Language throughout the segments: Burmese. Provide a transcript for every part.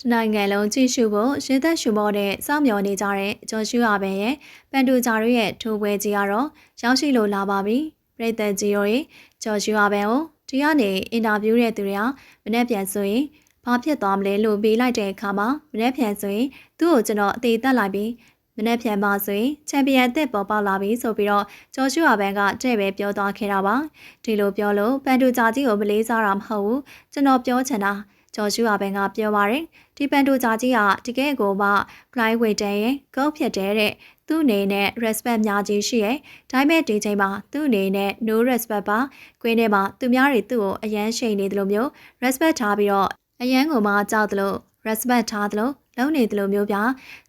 တနိုင်ငံလုံးကြည့်ရှုဖို့ရင်းသက်ရှုမောတဲ့စောင့်မျှော်နေကြတဲ့ကျော်ရှုအပန်ရဲ့ပန်တူဂျာတို့ရဲ့ထိုးပွဲကြီးကတော့ရောက်ရှိလို့လာပါပြီပြည်သက်ကြီးတို့ရဲ့ကျော်ရှုအပန်ကိုဒီကနေအင်တာဗျူးတဲ့သူတွေကမနေ့ပြန်ဆိုရင်ဘာဖြစ်သွားမလဲလို့ပေးလိုက်တဲ့အခါမှာမနေ့ပြန်ဆိုရင်သူ့ကိုကျွန်တော်အသေးသက်လိုက်ပြီးမနေ့ပြန်ပါဆိုရင်ချန်ပီယံအသစ်ပေါ်ပေါက်လာပြီဆိုပြီးတော့ကျော်ရှုအပန်ကတဲ့ပဲပြောသွားခဲ့တာပါဒီလိုပြောလို့ပန်တူဂျာကြီးကိုမလေးစားတာမဟုတ်ဘူးကျွန်တော်ပြောချင်တာ ကျော်ရှုအပန်ကပြောပါတယ်ဒီပန်တိုဂျာကြီးကတကယ်ကိုမှ fly waiter ရဲ့ go ဖြစ်တဲ့တဲ့သူ့အနေနဲ့ respect များကြီးရှိရဲ့ဒါပေမဲ့ဒီချိန်မှာသူ့အနေနဲ့ no respect ပါကွင်းထဲမှာသူများတွေသူ့ကိုအယမ်းရှိန်နေတယ်လို့မျိုး respect ထားပြီးတော့အယမ်းကိုမှကြောက်တယ်လို့ respect ထားတယ်လို့လုံးနေတယ်လို့မျိုးပြ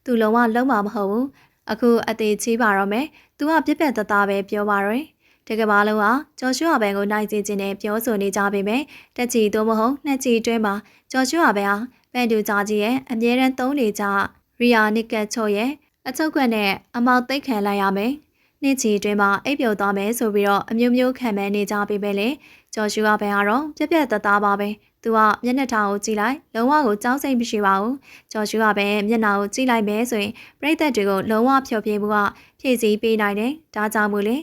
သူလုံးဝလုံးမှာမဟုတ်ဘူးအခုအသေးချီးပါတော့မယ်သူကပြက်ပြက်တသားပဲပြောပါတော့ တကယ်ပါလို့ဟာကျော်ရှုအဘန်ကိုနိုင်စီခြင်းနဲ့ပြောဆိုနေကြပေမဲ့တက်ချီသို့မဟုတ်နှစ်ချီတွဲမှာကျော်ရှုအဘန်ဟာပန်တူဂျာကြီးရဲ့အမြဲတမ်းသုံးနေကြရီယာနစ်ကတ်ချို့ရဲ့အချုပ်ခွက်နဲ့အမောက်သိပ်ခံလိုက်ရမယ်။နှစ်ချီအတွင်းမှာအိပ်ပျော်သွားမယ်ဆိုပြီးတော့အမျိုးမျိုးခံမဲနေကြပေမဲ့လေကျော်ရှူကဘယ်ကတော့ပြက်ပြက်တသားပါပဲ။သူကမျက်နှာထောင်ကိုကြည့်လိုက်လုံးဝကိုကြောက်စိတ်မရှိပါဘူး။ကျော်ရှူကပဲမျက်နှာကိုကြည့်လိုက်မယ်ဆိုရင်ပြိသက်တွေကိုလုံးဝဖျော်ဖြေမှုကဖြည့်ဆည်းပေးနိုင်တယ်။ဒါကြောင့်မို့လေ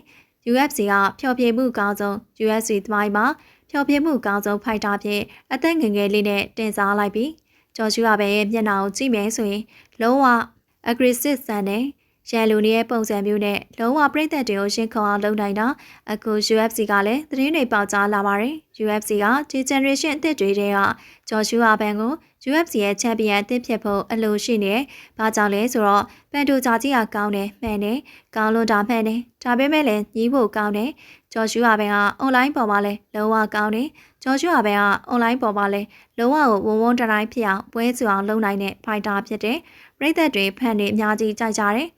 UFC ကဖျော်ဖြေမှုကောင်းဆုံး UFC သမိုင်းမှာဖျော်ဖြေမှုကောင်းဆုံးဖိုက်တာဖြစ်အသက်ငယ်ငယ်လေးနဲ့တင်စားလိုက်ပြီးကျော်ရှူကပဲမျက်နှာကိုကြည့်မယ်ဆိုရင်လုံးဝ aggressive ဆန်တဲ့ ရန်လူနေရဲ့ပုံစံမျိုးနဲ့လုံးဝပြိသက်တွေကိုရှင်းခုံအောင်လုပ်နိုင်တာအခု UFC ကလည်းသတင်းတွေပေါက်ကြားလာပါတယ် UFC ကဒီ generation အသစ်တွေတဲကဂျော်ရှူအာဘန်ကို UFC ရဲ့ချန်ပီယံအသစ်ဖြစ်ဖို့အလိုရှိနေတယ်။ဘာကြောင့်လဲဆိုတော့ပန်တိုဂျာကြီးကကောင်းတယ်မှန်တယ်။ကောင်းလို့ဒါမှန်တယ်။ဒါပေမဲ့လည်းညီးဖို့ကောင်းတယ်။ဂျော်ရှူအာဘန်ကအွန်လိုင်းပေါ်မှာလည်းလုံးဝကောင်းတယ်။ဂျော်ရှူအာဘန်ကအွန်လိုင်းပေါ်မှာလည်းလုံးဝကိုဝုံဝုံတိုင်းဖြစ်အောင်ပွဲစုအောင်လုပ်နိုင်တဲ့ဖိုက်တာဖြစ်တယ်။ပြည်သက်တွေဖန်တွေအများကြီးကြိုက်ကြတယ်။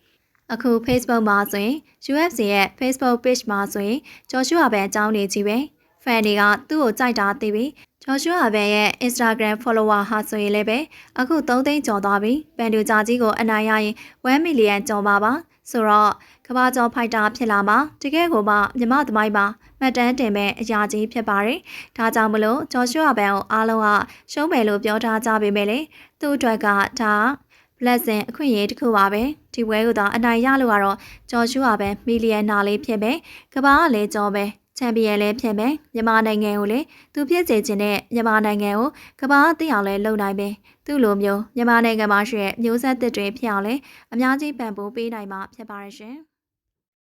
အခု Facebook မှာဆိုရင် UFC ရဲ့ Facebook page မှာဆိုရင်ကျော်ရှူအဘန်အကြောင်းနေကြီးပဲဖန်တွေကသူ့ကိုကြိုက်တာသိပြီးကျော်ရှူအဘန်ရဲ့ Instagram follower ဟာဆိုရင်လည်းပဲအခု3သိန်းကျော်သွားပြီပန်တူဂျာကြီးကိုအနိုင်ရရင်1 million ကျော်ပါပါဆိုတော့ကဘာကျော်ဖိုက်တာဖြစ်လာမှာတကယ်ကိုမှမြမသမိုင်းမှာမှတ်တမ်းတင်မဲ့အရာကြီးဖြစ်ပါတယ်ဒါကြောင့်မလို့ကျော်ရှူအဘန်ကိုအားလုံးကရှုံးမယ်လို့ပြောထားကြပေမဲ့လေသူ့အတွက်ကဒါ လက်စင်အခွင့်အရေးတစ်ခုပါပဲဒီပွဲကိုတော့အနိုင်ရလို့ကတော့ဂျော်ရှူဟာပဲမီလီယံနာလေးဖြစ်ပဲကဘာကလည်းကြောပဲချန်ပီယံလည်းဖြစ်ပဲမြန်မာနိုင်ငံကိုလည်းသူဖြစ်စေခြင်းနဲ့မြန်မာနိုင်ငံကိုကဘာသိအောင်လည်းလုပ်နိုင်ပဲသူ့လိုမျိုးမြန်မာနိုင်ငံမှာရှိတဲ့မျိုးဆက်သစ်တွေဖြစ်အောင်လည်းအများကြီးပံ့ပိုးပေးနိုင်မှာဖြစ်ပါရဲ့ရှင်